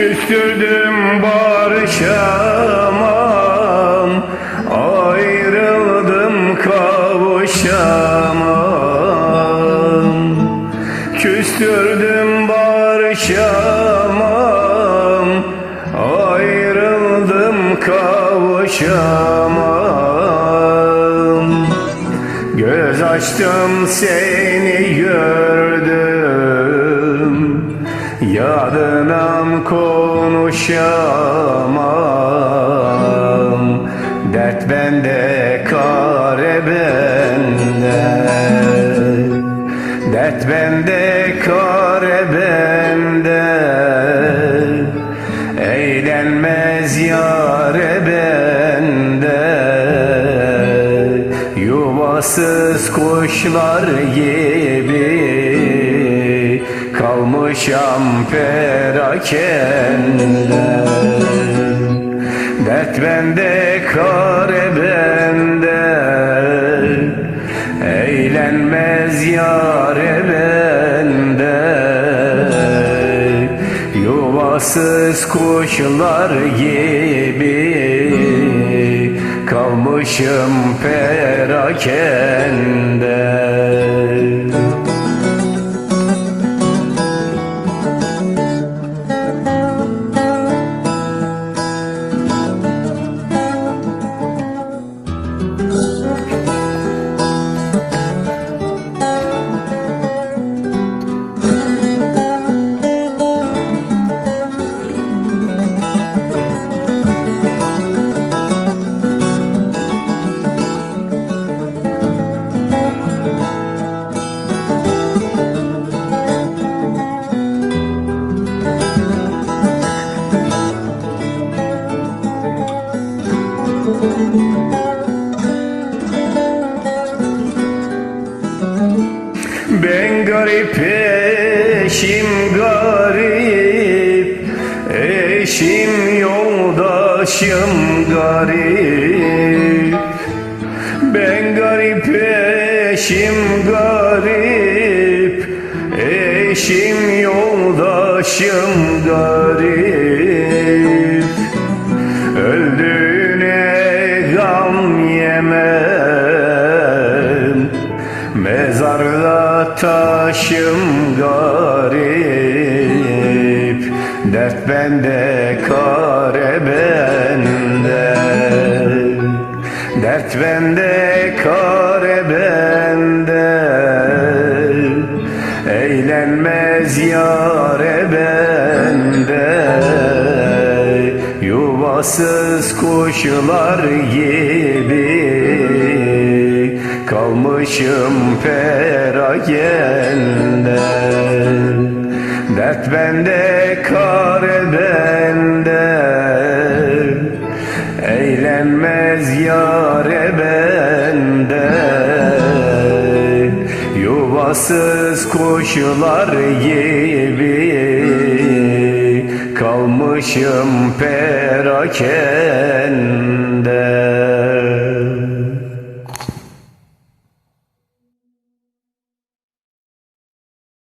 Küstürdüm barışamam Ayrıldım kavuşamam. Küstürdüm barışamam Ayrıldım kavuşamam. Göz açtım seni gördüm Yadınam konuşamam. Dert bende kare bende. Dert bende kare bende. Eğlenmez yare bende. Yuvasız kuşlar gibi Kalmışam perakende Dert bende kare bende. Eğlenmez yare bende. Yuvasız kuşlar gibi Kalmışım perakende Ben garip eşim garip Eşim yoldaşım garip. Ben garip eşim garip Eşim yoldaşım garip taşım garip Dert bende kare bende. Dert bende kare bende. Eğlenmez yare bende. Yuvasız kuşlar gibi Kalmışım perakende Dert bende kare bende. Eğlenmez yare bende. Yuvasız kuşlar gibi Kalmışım perakende